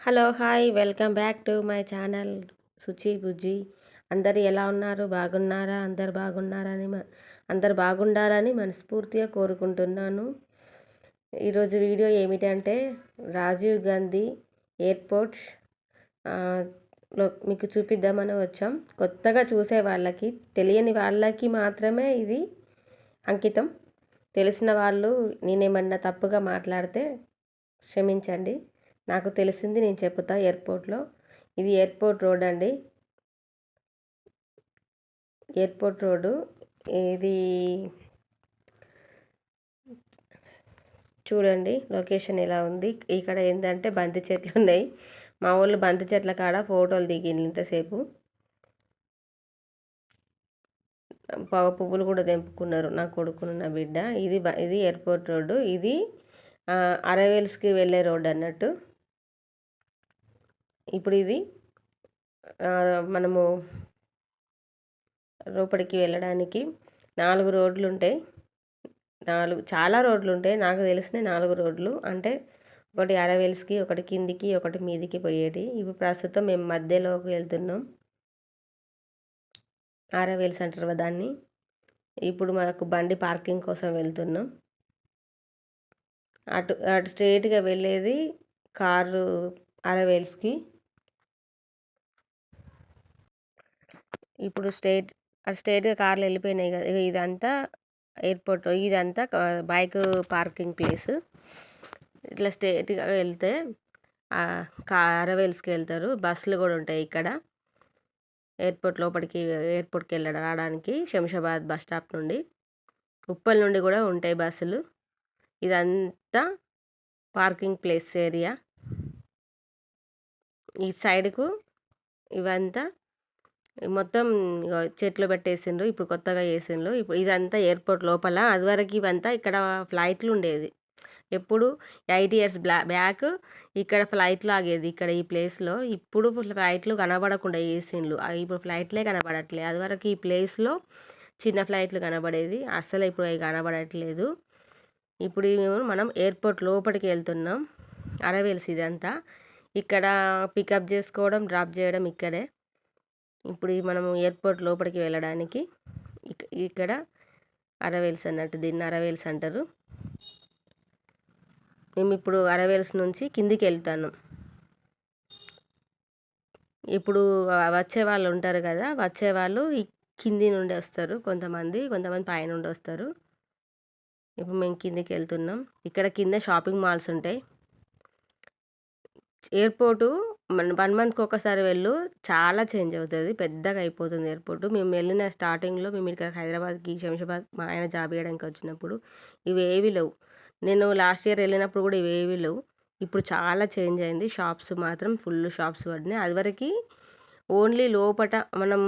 Hello hi. Welcome back to my channel Suchi Bujji. అందరు ఎలా ఉన్నారు? బాగున్నారా? అందరు బాగున్నారని అందరు బాగుండాలని మనస్ఫూర్తిగా కోరుకుంటున్నాను. ఈరోజు వీడియో ఏమిటంటే రాజీవ్ గాంధీ ఎయిర్పోర్ట్లో మీకు చూపిద్దామని వచ్చాం. కొత్తగా చూసే వాళ్ళకి తెలియని వాళ్ళకి మాత్రమే ఇది అంకితం. తెలిసిన వాళ్ళు నేనేమన్నా తప్పుగా మాట్లాడితే క్షమించండి. నాకు తెలిసింది నేను చెప్తా ఎయిర్పోర్ట్లో. ఇది ఎయిర్పోర్ట్ రోడ్ అండి. ఎయిర్పోర్ట్ రోడ్డు ఇది చూడండి లొకేషన్ ఎలా ఉంది. ఇక్కడ ఏంటంటే బంతి చెట్లు ఉన్నాయి. మా ఊళ్ళో బంతి చెట్ల కాడ ఫోటోలు దిగింది ఇంతసేపు. పవ పువ్వులు కూడా తెంపుకున్నారు. నా కొడుకును నా బిడ్డ. ఇది ఇది ఎయిర్పోర్ట్ రోడ్డు. ఇది అరవేల్స్కి వెళ్ళే రోడ్డు అన్నట్టు. ఇప్పుడు ఇది మనము లోపలికి వెళ్ళడానికి నాలుగు రోడ్లు ఉంటాయి నాలుగు చాలా రోడ్లు ఉంటాయి నాకు తెలిసిన నాలుగు రోడ్లు. అంటే ఒకటి అరవేల్స్కి ఒకటి కిందికి ఒకటి మీదికి పోయేటి ఇప్పుడు ప్రస్తుతం మేము మధ్యలోకి వెళ్తున్నాం. అరవేల్స్ అంటారు దాన్ని. ఇప్పుడు మనకు బండి పార్కింగ్ కోసం వెళ్తున్నాం. అటు అటు స్ట్రేట్గా వెళ్ళేది కారు అరవేల్స్కి. ఇప్పుడు స్టేట్ స్టేట్గా కార్లు వెళ్ళిపోయినాయి కదా ఇదంతా ఎయిర్పోర్ట్ ఇదంతా బైక్ పార్కింగ్ ప్లేస్. ఇట్లా స్టేట్గా వెళ్తే అరవేల్స్కి వెళ్తారు బస్సులు కూడా ఉంటాయి ఇక్కడ. ఎయిర్పోర్ట్ లోపలికి ఎయిర్పోర్ట్కి వెళ్ళడం రావడానికి శంషాబాద్ బస్ స్టాప్ నుండి. ఉప్పల్ నుండి కూడా ఉంటాయి బస్సులు. ఇదంతా పార్కింగ్ ప్లేస్ ఏరియా. ఈ సైడ్కు ఇవంతా మొత్తం చెట్లు పెట్టేసిండ్రు ఇప్పుడు కొత్తగా వేసిండ్రు ఇప్పుడు ఇదంతా ఎయిర్పోర్ట్ లోపల. అదివరకు ఇవంతా ఇక్కడ ఫ్లైట్లు ఉండేది. ఎప్పుడు ఎయిట్ ఇయర్స్ బ్లా బ్యాక్ ఇక్కడ ఫ్లైట్లు ఆగేది ఇక్కడ ఈ ప్లేస్లో. ఇప్పుడు ఫ్లైట్లు కనబడకుండా వేసిండ్రు ఇప్పుడు ఫ్లైట్లే కనబడట్లేదు అదివరకు ఈ ప్లేస్లో చిన్న ఫ్లైట్లు కనబడేది. అస్సలు ఇప్పుడు అవి కనబడట్లేదు. ఇప్పుడు మేము మనం ఎయిర్పోర్ట్ లోపలికి వెళ్తున్నాం. అరవేల్స్ ఇదంతా. ఇక్కడ పికప్ చేసుకోవడం డ్రాప్ చేయడం ఇక్కడే. ఇప్పుడు మనము ఎయిర్పోర్ట్ లోపలికి వెళ్ళడానికి ఇక్కడ అరవేల్స్ అన్నట్టు దీన్ని అరవేల్స్ అంటారు. మేము ఇప్పుడు అరవేల్స్ నుంచి కిందికి వెళ్తాను. ఇప్పుడు వచ్చే వాళ్ళు ఉంటారు కదా వచ్చే వాళ్ళు కింది నుండి వస్తారు కొంతమంది కొంతమంది పైన నుండి వస్తారు. ఇప్పుడు మేము కిందికి వెళ్తున్నాం. ఇక్కడ కింద షాపింగ్ మాల్స్ ఉంటాయి. ఎయిర్పోర్టు మన వన్ మంత్కి ఒకసారి వెళ్ళు. చాలా చేంజ్ అవుతుంది. పెద్దగా అయిపోతుంది ఎయిర్పోర్ట్. మేము వెళ్ళిన స్టార్టింగ్లో మేము ఇక్కడ హైదరాబాద్కి శంషాబాద్ మా ఆయన జాబ్ చేయడానికి వచ్చినప్పుడు ఇవేవి లేవు. నేను లాస్ట్ ఇయర్ వెళ్ళినప్పుడు కూడా ఇవి లేవు. ఇప్పుడు చాలా చేంజ్ అయింది. షాప్స్ మాత్రం ఫుల్ షాప్స్ పడినాయి. అదివరకు ఓన్లీ లోపట మనం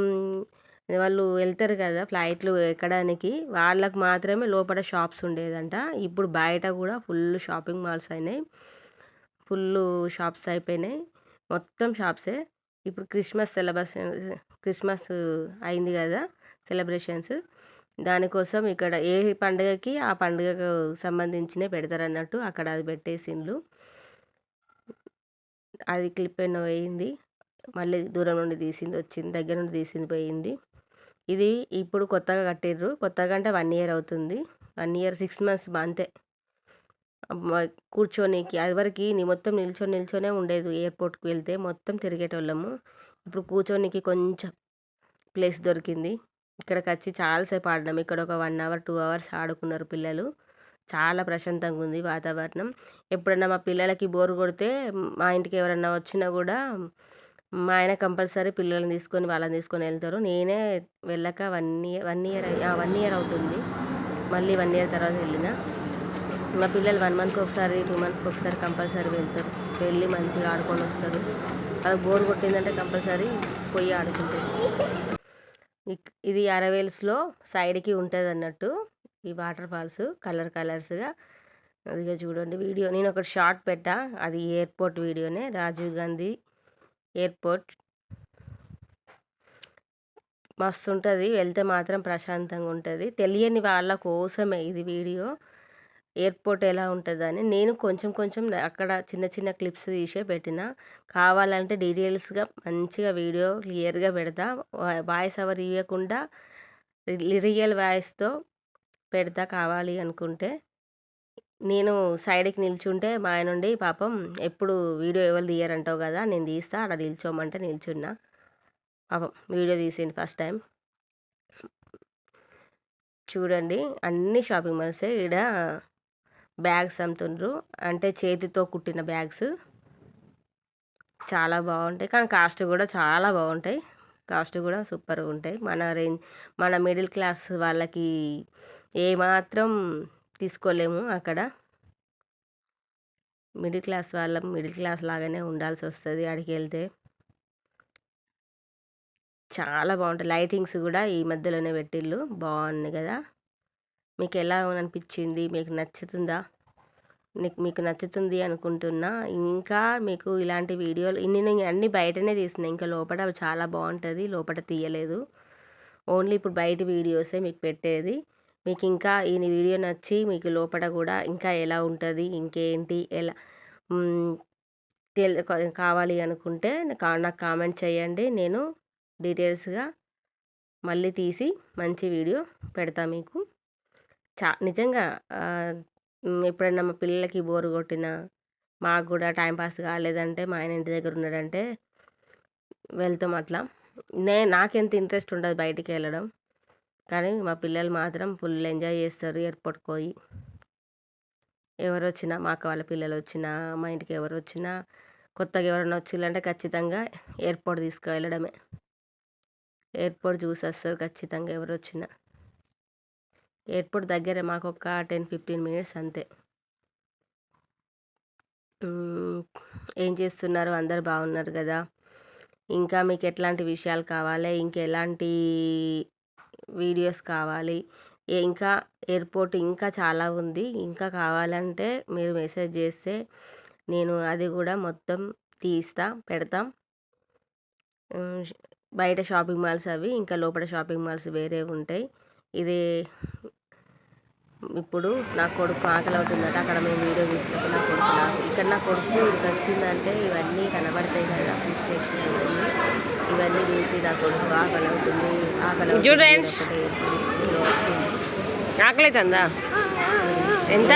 వాళ్ళు వెళ్తారు కదా ఫ్లైట్లు ఎక్కడానికి వాళ్ళకు మాత్రమే లోపల షాప్స్ ఉండేదంట. ఇప్పుడు బయట కూడా ఫుల్ షాపింగ్ మాల్స్ అయినాయి. ఫుల్ షాప్స్ అయిపోయినాయి. మొత్తం షాప్సే. ఇప్పుడు క్రిస్మస్ సెలబ్రేషన్ క్రిస్మస్ అయింది కదా సెలబ్రేషన్స్. దానికోసం ఇక్కడ ఏ పండుగకి ఆ పండుగకు సంబంధించినే పెడతారన్నట్టు అక్కడ అది పెట్టేసిండ్లు. అది క్లిప్ ఎన్నో వేయింది మళ్ళీ దూరం నుండి తీసింది వచ్చింది దగ్గర నుండి తీసింది పోయింది. ఇది ఇప్పుడు కొత్తగా కట్టిర్రు. కొత్తగా అంటే వన్ ఇయర్ అవుతుంది. వన్ ఇయర్ సిక్స్ మంత్స్ అంతే. కూర్చోనీకి. అదివరకు నీ మొత్తం నిల్చొని నిల్చొనే ఉండేది ఎయిర్పోర్ట్కి వెళ్తే మొత్తం తిరిగేటోళ్ళము. ఇప్పుడు కూర్చోనీకి కొంచెం ప్లేస్ దొరికింది. ఇక్కడికి వచ్చి చాలాసేపు ఆడినాం. ఇక్కడ ఒక వన్ అవర్ టూ అవర్స్ ఆడుకున్నారు పిల్లలు. చాలా ప్రశాంతంగా ఉంది వాతావరణం. ఎప్పుడన్నా మా పిల్లలకి బోర్ కొడితే మా ఇంటికి ఎవరన్నా వచ్చినా కూడా మా ఆయన కంపల్సరీ పిల్లల్ని తీసుకొని వాళ్ళని తీసుకొని వెళ్తారు. నేనే వెళ్ళక one year one year one year అవుతుంది. మళ్ళీ వన్ ఇయర్ తర్వాత వెళ్ళిన. మా పిల్లలు వన్ మంత్కి ఒకసారి టూ మంత్స్కి ఒకసారి కంపల్సరీ వెళ్తారు. వెళ్ళి మంచిగా ఆడుకొని వస్తారు. అది బోర్ కొట్టిందంటే కంపల్సరీ పోయి ఆడుకుంటారు. ఇది అరవేల్స్లో సైడ్కి ఉంటుంది అన్నట్టు ఈ వాటర్ ఫాల్స్ కలర్ కలర్స్గా. అదిగా చూడండి వీడియో. నేను ఒకటి షార్ట్ పెట్టా. అది ఎయిర్పోర్ట్ వీడియోనే. రాజీవ్ గాంధీ ఎయిర్పోర్ట్. మస్తు ఉంటుంది. వెళ్తే మాత్రం ప్రశాంతంగా ఉంటుంది. తెలియని వాళ్ళ కోసమే ఇది వీడియో. ఎయిర్పోర్ట్ ఎలా ఉంటుందని నేను కొంచెం కొంచెం అక్కడ చిన్న చిన్న క్లిప్స్ తీసే పెట్టిన. కావాలంటే డీటెయిల్స్గా మంచిగా వీడియో క్లియర్గా పెడతా. వాయిస్ ఓవర్ ఇవ్వకుండా రియల్ వాయిస్తో పెడతా కావాలి అనుకుంటే. నేను సైడ్కి నిల్చుంటే మా ఆయన నుండి పాపం ఎప్పుడు వీడియో ఎవరు తీయరంటావు కదా నేను తీస్తా అక్కడ నిల్చోమంటే నిల్చున్నా. పాపం వీడియో తీసిండు ఫస్ట్ టైం. చూడండి అన్ని షాపింగ్ మాల్సే ఈడ బ్యాగ్స్ అమ్ముతుండ్రు. అంటే చేతితో కుట్టిన బ్యాగ్స్. చాలా బాగుంటాయి. కానీ కాస్ట్ కూడా చాలా బాగుంటాయి. కాస్ట్ కూడా సూపర్గా ఉంటాయి. మన రేంజ్ మన మిడిల్ క్లాస్ వాళ్ళకి ఏమాత్రం తీసుకోలేము అక్కడ. మిడిల్ క్లాస్ వాళ్ళం మిడిల్ క్లాస్ లాగానే ఉండాల్సి వస్తుంది అక్కడికి వెళ్తే. చాలా బాగుంటాయి. లైటింగ్స్ కూడా ఈ మధ్యలోనే పెట్టిళ్ళు. బాగుంది కదా. మీకు ఎలా అనిపించింది? మీకు నచ్చుతుందా? నీకు మీకు నచ్చుతుంది అనుకుంటున్నా. ఇంకా మీకు ఇలాంటి వీడియోలు ఇన్ని నేను అన్ని బయటనే తీసిన ఇంకా లోపల చాలా బాగుంటుంది. లోపల తీయలేదు. ఓన్లీ ఇప్పుడు బయట వీడియోసే మీకు పెట్టేది. మీకు ఇంకా ఈ వీడియో నచ్చి మీకు లోపల కూడా ఇంకా ఎలా ఉంటుంది? ఇంకేంటి? ఎలా తెల్ కావాలి అనుకుంటే నాకు కామెంట్ చేయండి. నేను డీటెయిల్స్గా మళ్ళీ తీసి మంచి వీడియో పెడతా మీకు. చా నిజంగా ఎప్పుడైనా మా పిల్లలకి బోరు కొట్టినా మాకు కూడా టైంపాస్ కాలేదంటే మా ఆయన ఇంటి దగ్గర ఉన్నాడంటే వెళ్తాం అట్లా. నే నాకెంత ఇంట్రెస్ట్ ఉండదు బయటికి వెళ్ళడం. కానీ మా పిల్లలు మాత్రం ఫుల్ ఎంజాయ్ చేస్తారు ఎయిర్పోర్ట్కి పోయి. ఎవరు వచ్చినా మా అక్క వాళ్ళ పిల్లలు వచ్చినా మా ఇంటికి ఎవరు వచ్చినా కొత్తగా ఎవరైనా వచ్చిందంటే ఖచ్చితంగా ఎయిర్పోర్ట్ తీసుకువెళ్ళడమే. ఎయిర్పోర్ట్ చూసి వస్తారు ఖచ్చితంగా ఎవరు వచ్చినా ఎయిర్పోర్ట్ దగ్గరే మాకు ఒక టెన్ ఫిఫ్టీన్ మినిట్స్ అంతే. ఏం చేస్తున్నారు? అందరు బాగున్నారు కదా? ఇంకా మీకు ఎట్లాంటి విషయాలు కావాలి? ఇంకెలాంటి వీడియోస్ కావాలి? ఇంకా ఎయిర్పోర్ట్ ఇంకా చాలా ఉంది. ఇంకా కావాలంటే మీరు మెసేజ్ చేస్తే నేను అది కూడా మొత్తం తీస్తా పెడతాం. బయట షాపింగ్ మాల్స్ అవి ఇంకా లోపల షాపింగ్ మాల్స్ వేరే ఉంటాయి. ఇది ఇప్పుడు నా కొడుకు ఆకలి అవుతుందట అక్కడ మేము వీడియో తీసినప్పుడు నా కొడుకు నాకు ఇక్కడ నా కొడుకు ఇక్కడికి వచ్చిందంటే ఇవన్నీ కనబడతాయి కదా ఫుడ్ సెక్షన్ ఇవన్నీ ఇవన్నీ చూసి నా కొడుకు ఆకలి అవుతుంది ఆకలి చూడండి ఆకలి అవుతుందా ఎంత?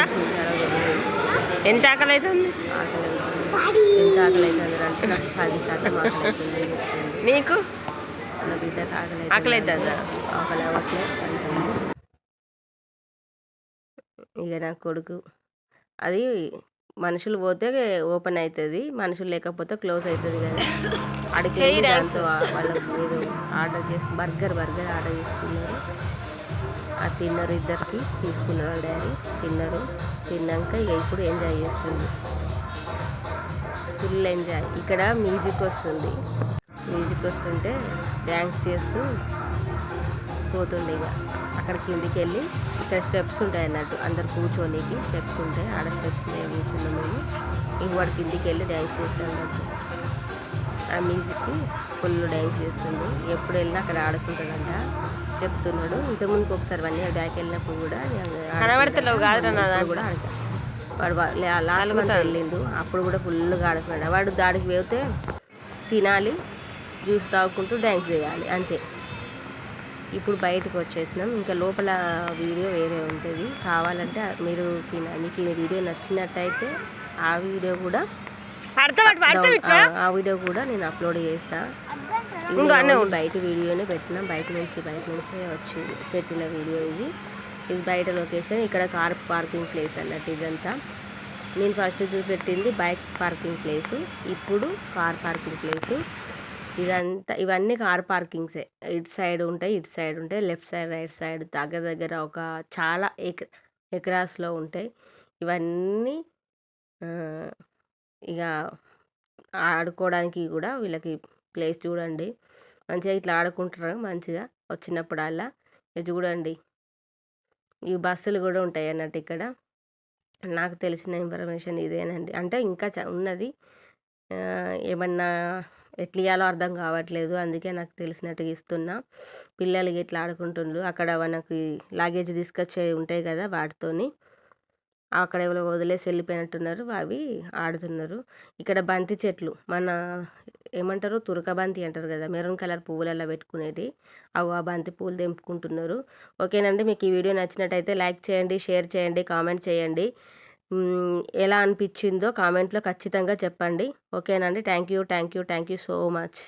ఎంత ఆకలి అవుతుంది ఆకలి అవుతుంది ఎంత ఆకలి అవుతుంది అంటే నాకు పది శాతం ఆకలి అవుతుంది నీకు? నా బిడ్డకు ఆకలి ఆకలి అవుతుందా ఆకలి అవ్వట్లేదు అంటుంది. ఇక నా కొడుకు అది మనుషులు పోతే ఓపెన్ అవుతుంది మనుషులు లేకపోతే క్లోజ్ అవుతుంది కదా. అడిగి దాంతో వాళ్ళకు ఏదో ఆర్డర్ చేసి బర్గర్ బర్గర్ ఆర్డర్ చేసుకున్నారు. ఆ తిన్నారు ఇద్దరికి తీసుకున్నారు డాడీ తిన్నారు. తిన్నాక ఇక ఇప్పుడు ఎంజాయ్ చేస్తుంది. Full enjoy. ఇక్కడ మ్యూజిక్ వస్తుంది. మ్యూజిక్ వస్తుంటే డ్యాన్స్ చేస్తూ పోతుండే ఇక. అక్కడ కిందికి వెళ్ళి ఇక్కడ స్టెప్స్ ఉంటాయి అన్నట్టు. అందరు కూర్చోనికి స్టెప్స్ ఉంటాయి. ఆడ స్టెప్ కూర్చున్నాం మేము. ఇంక వాడు కిందికి వెళ్ళి డ్యాన్స్ చేస్తాం అన్నట్టు. ఆ మ్యూజిక్కి ఫుల్ డ్యాన్స్ చేస్తుంది ఎప్పుడు వెళ్ళినా అక్కడ ఆడుకుంటాడంట. చెప్తున్నాడు. ఇంతకుముందుకు ఒకసారి వన్ ఇయర్ బ్యాక్ వెళ్ళినప్పుడు కూడా కనబడతలేవు కాదు కూడా వాడు లాస్ట్ మంత్ వెళ్ళిండు. అప్పుడు కూడా ఫుల్గా ఆడుకున్నాడు. వాడు దాడికి వెళ్తే తినాలి. జ్యూస్ తాగుకుంటూ డ్యాన్స్ చేయాలి అంతే. ఇప్పుడు బయటకు వచ్చేసినాం. ఇంకా లోపల వీడియో వేరే ఉంటుంది. కావాలంటే మీరు మీకు ఈ వీడియో నచ్చినట్టయితే ఆ వీడియో కూడా ఆ వీడియో కూడా నేను అప్లోడ్ చేస్తా. బయట వీడియోనే పెట్టినా. బయట నుంచి బయట నుంచే వచ్చి పెట్టిన వీడియో ఇది. ఇది బయట లొకేషన్. ఇక్కడ కార్ పార్కింగ్ ప్లేస్ అన్నట్టు ఇదంతా. నేను ఫస్ట్ చూపెట్టింది బైక్ పార్కింగ్ ప్లేసు. ఇప్పుడు కార్ పార్కింగ్ ప్లేసు. ఇదంతా ఇవన్నీ కార్ పార్కింగ్సే. ఇటు సైడ్ ఉంటాయి ఇటు సైడ్ ఉంటాయి లెఫ్ట్ సైడ్ రైట్ సైడ్ దగ్గర దగ్గర ఒక చాలా ఎక ఎకరాస్లో ఉంటాయి. ఇవన్నీ ఇక ఆడుకోవడానికి కూడా వీళ్ళకి ప్లేస్ చూడండి. మంచిగా ఇట్లా ఆడుకుంటారు మంచిగా వచ్చినప్పుడల్లా. ఇక చూడండి. ఈ బస్సులు కూడా ఉంటాయి అన్నట్టు ఇక్కడ. నాకు తెలిసిన ఇన్ఫర్మేషన్ ఇదేనండి. అంటే ఇంకా ఉన్నది. ఏమన్నా ఎట్లా ఇవ్వాలో అర్థం కావట్లేదు. అందుకే నాకు తెలిసినట్టుగా ఇస్తున్నా. పిల్లలు ఇట్లా ఆడుకుంటుండ్రు. అక్కడ మనకి లగేజ్ తీసుకొచ్చే ఉంటాయి కదా వాటితోని. అక్కడ ఎవరో వదిలేసి వెళ్ళిపోయినట్టున్నారు. అవి ఆడుతున్నారు. ఇక్కడ బంతి చెట్లు. మన ఏమంటారు? తురక బంతి అంటారు కదా? మెరూన్ కలర్ పువ్వులలో పెట్టుకునేటి. అవి ఆ బంతి పువ్వులు తెంపుకుంటున్నారు. ఓకేనండి. మీకు ఈ వీడియో నచ్చినట్టయితే లైక్ చేయండి షేర్ చేయండి కామెంట్ చేయండి. ఎలా అనిపించిందో కామెంట్లో ఖచ్చితంగా చెప్పండి. ఓకేనండి. Thank you thank you thank you so much.